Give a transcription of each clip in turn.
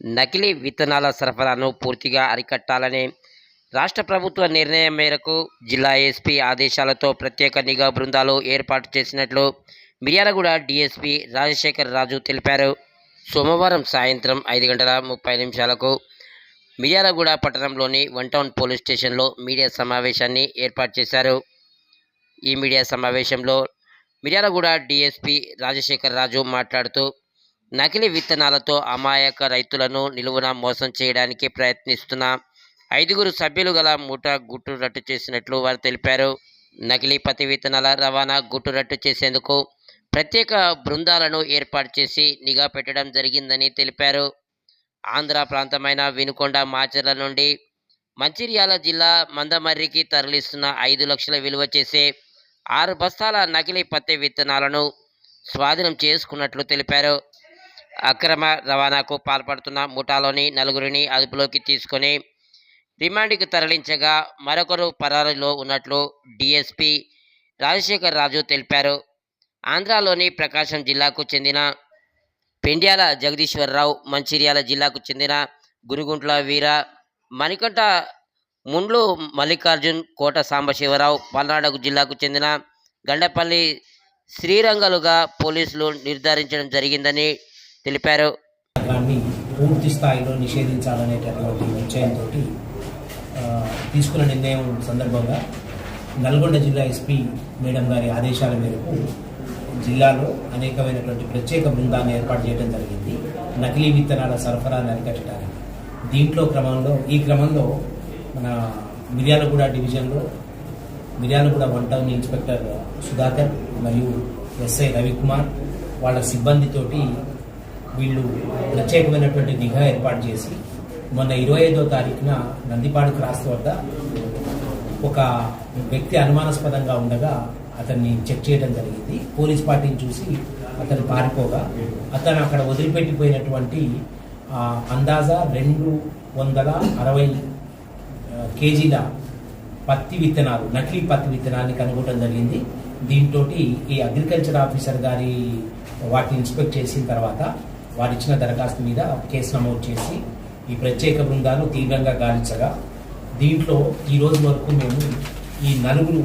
నకిలీ విత్తనాల సరఫరాను పూర్తిగా అరికట్టాలని రాష్ట్ర ప్రభుత్వ నిర్ణయం మేరకు జిల్లా ఎస్పీ ఆదేశాలతో ప్రత్యేక నిఘా బృందాలు ఏర్పాటు చేసినట్లు మిర్యాలగూడ డీఎస్పీ రాజశేఖర్ రాజు తెలిపారు. సోమవారం సాయంత్రం ఐదు గంటల ముప్పై నిమిషాలకు మిర్యాలగూడ పట్టణంలోని వన్ టౌన్ పోలీస్ స్టేషన్లో మీడియా సమావేశాన్ని ఏర్పాటు చేశారు. ఈ మీడియా సమావేశంలో మిర్యాలగూడ డీఎస్పీ రాజశేఖర్ రాజు మాట్లాడుతూ నకిలీ విత్తనాలతో అమాయక రైతులను నిలువున మోసం చేయడానికి ప్రయత్నిస్తున్న ఐదుగురు సభ్యులు గల ముఠా గుట్టు రట్టు చేసినట్లు వారు తెలిపారు. నకిలీ పత్తి విత్తనాల రవాణా గుట్టు రట్టు చేసేందుకు ప్రత్యేక బృందాలను ఏర్పాటు చేసి నిఘా పెట్టడం జరిగిందని తెలిపారు. ఆంధ్ర ప్రాంతమైన వినుకొండ మాచర్ల నుండి మంచిర్యాల జిల్లా మందమర్రికి తరలిస్తున్న ఐదు లక్షల విలువ చేసే ఆరు బస్తాల నకిలీ పత్తి విత్తనాలను స్వాధీనం చేసుకున్నట్లు తెలిపారు. అక్రమ రవాణాకు పాల్పడుతున్న ముఠాలోని నలుగురిని అదుపులోకి తీసుకొని రిమాండ్కి తరలించగా మరొకరు పరారీలో ఉన్నట్లు డిఎస్పి రాజశేఖర్ రాజు తెలిపారు. ఆంధ్రాలోని ప్రకాశం జిల్లాకు చెందిన పెండ్యాల జగదీశ్వరరావు మంచిర్యాల జిల్లాకు చెందిన గురుగుంట్ల వీర మణికంఠ ముండ్లు మల్లికార్జున్ కోట సాంబశివరావు పల్నాడు జిల్లాకు చెందిన గండపల్లి శ్రీరంగలుగా పోలీసులు నిర్ధారించడం జరిగిందని తెలిపారు. పూర్తి స్థాయిలో నిషేధించాలనేటటువంటి నిశ్చయంతో తీసుకున్న నిర్ణయం సందర్భంగా నల్గొండ జిల్లా ఎస్పీ మేడం గారి ఆదేశాల మేరకు జిల్లాలో అనేకమైనటువంటి ప్రత్యేక బృందాన్ని ఏర్పాటు చేయడం జరిగింది. నకిలీ విత్తనాల సరఫరాను అరికట్టడానికి. దీంట్లో క్రమంలో ఈ క్రమంలో మన మిర్యాలగూడ డివిజన్లో Miryalaguda one town inspector Sudhakar మరియు ఎస్ఐ రవికుమార్ వాళ్ళ సిబ్బందితోటి వీళ్ళు ప్రత్యేకమైనటువంటి నిఘా ఏర్పాటు చేసి మొన్న ఇరవై ఐదో తారీఖున నందిపాడు క్రాస్ వద్ద ఒక వ్యక్తి అనుమానాస్పదంగా ఉండగా అతన్ని చెక్ చేయడం జరిగింది. పోలీస్ పార్టీని చూసి అతను పారిపోగా అతను అక్కడ వదిలిపెట్టిపోయినటువంటి అందాజా రెండు వందల అరవై కేజీల పత్తి విత్తనాలు నకిలీ పత్తి విత్తనాన్ని కనుగొనడం జరిగింది. దీంతో ఈ అగ్రికల్చర్ ఆఫీసర్ గారి వాటిని ఇన్స్పెక్ట్ చేసిన తర్వాత వారు ఇచ్చిన దరఖాస్తు మీద కేసు నమోదు చేసి ఈ ప్రత్యేక బృందాలు తీవ్రంగా గాలించగా దీంట్లో ఈ రోజు వరకు మేము ఈ నలుగురు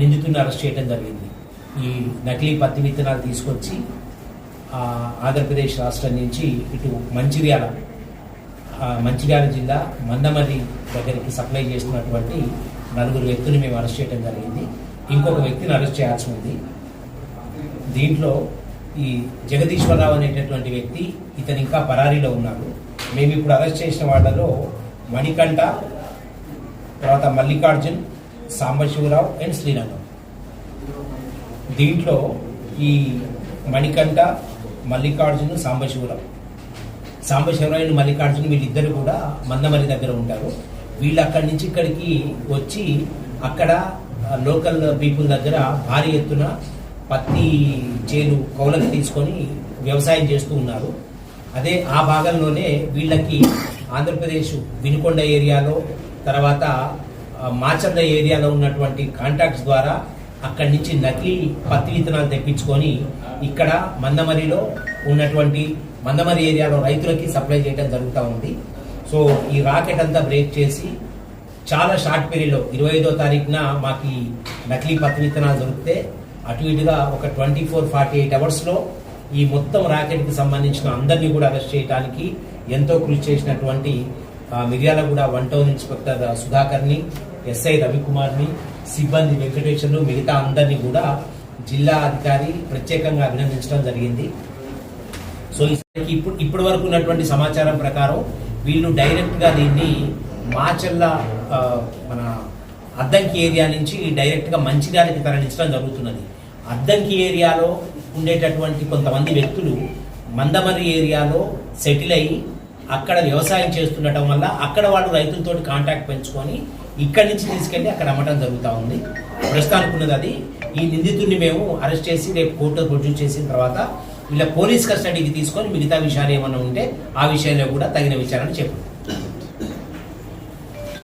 నిందితులను అరెస్ట్ చేయడం జరిగింది. ఈ నకిలీ పత్తి విత్తనాలు తీసుకొచ్చి ఆంధ్రప్రదేశ్ రాష్ట్రం నుంచి ఇటు మంచిర్యాల మంచిర్యాల జిల్లా మందమర్రి దగ్గరికి సప్లై చేస్తున్నటువంటి నలుగురు వ్యక్తులు మేము అరెస్ట్ చేయడం జరిగింది. ఇంకొక వ్యక్తిని అరెస్ట్ చేయాల్సి ఉంది. దీంట్లో ఈ జగదీశ్వరరావు అనేటటువంటి వ్యక్తి ఇతను ఇంకా పరారీలో ఉన్నాడు. మేము ఇప్పుడు అరెస్ట్ చేసిన వాళ్ళలో మణికంఠ తర్వాత మల్లికార్జున్ సాంబశివరావు అండ్ శ్రీరంగం. దీంట్లో ఈ మణికంఠ మల్లికార్జున్ సాంబశివరావు. సాంబశివరావు అండ్ మల్లికార్జున్ వీళ్ళిద్దరు కూడా మందమరి దగ్గర ఉంటారు. వీళ్ళు అక్కడి నుంచి ఇక్కడికి వచ్చి అక్కడ లోకల్ పీపుల్ దగ్గర భారీ ఎత్తున పత్తి చేను కౌలకి తీసుకొని వ్యవసాయం చేస్తూ ఉన్నారు. అదే ఆ భాగంలోనే వీళ్ళకి ఆంధ్రప్రదేశ్ వినుకొండ ఏరియాలో తర్వాత మాచర్ల ఏరియాలో ఉన్నటువంటి కాంటాక్ట్స్ ద్వారా అక్కడి నుంచి నకిలీ పత్తి విత్తనాలు తెప్పించుకొని ఇక్కడ మందమరిలో ఉన్నటువంటి మందమరి ఏరియాలో రైతులకి సప్లై చేయడం జరుగుతూ ఉంది. సో ఈ రాకెట్ అంతా బ్రేక్ చేసి చాలా షార్ట్ పీరియడ్లో ఇరవై ఐదో తారీఖున మాకు నకిలీ పత్తి విత్తనాలు దొరికితే అటు ఇటుగా ఒక ట్వంటీ ఫోర్ ఫార్టీ ఎయిట్ అవర్స్లో ఈ మొత్తం ర్యాకెట్కి సంబంధించిన అందరినీ కూడా అరెస్ట్ చేయడానికి ఎంతో కృషి చేసినటువంటి Miryala Miryalaguda one town inspector సుధాకర్ని SI రవికుమార్ని సిబ్బంది వెంకటేశ్వర్లు మిగతా అందరినీ కూడా జిల్లా అధికారి ప్రత్యేకంగా అభినందించడం జరిగింది. సో ఈసారి ఇప్పుడు ఇప్పటి వరకు ఉన్నటువంటి సమాచారం ప్రకారం వీళ్ళు డైరెక్ట్గా దీన్ని మాచర్ల మన అద్దంకి ఏరియా నుంచి డైరెక్ట్గా మంచిర్యాలకి తరలించడం జరుగుతున్నది. అద్దంకి ఏరియాలో ఉండేటటువంటి కొంతమంది వ్యక్తులు మందమర్రి ఏరియాలో సెటిల్ అయ్యి అక్కడ వ్యవసాయం చేస్తుండటం వల్ల అక్కడ వాళ్ళు రైతులతో కాంటాక్ట్ పెంచుకొని ఇక్కడి నుంచి తీసుకెళ్ళి అక్కడ అమ్మటం జరుగుతూ ఉంది. ప్రస్తుతానికి ఉన్నది అది. ఈ నిందితుడిని మేము అరెస్ట్ చేసి రేపు కోర్టులో ప్రొడ్యూస్ చేసిన తర్వాత వీళ్ళ పోలీస్ కస్టడీకి తీసుకొని మిగతా విషయాలు ఏమైనా ఉంటే ఆ విషయంలో కూడా తగిన విచారణ చెప్పండి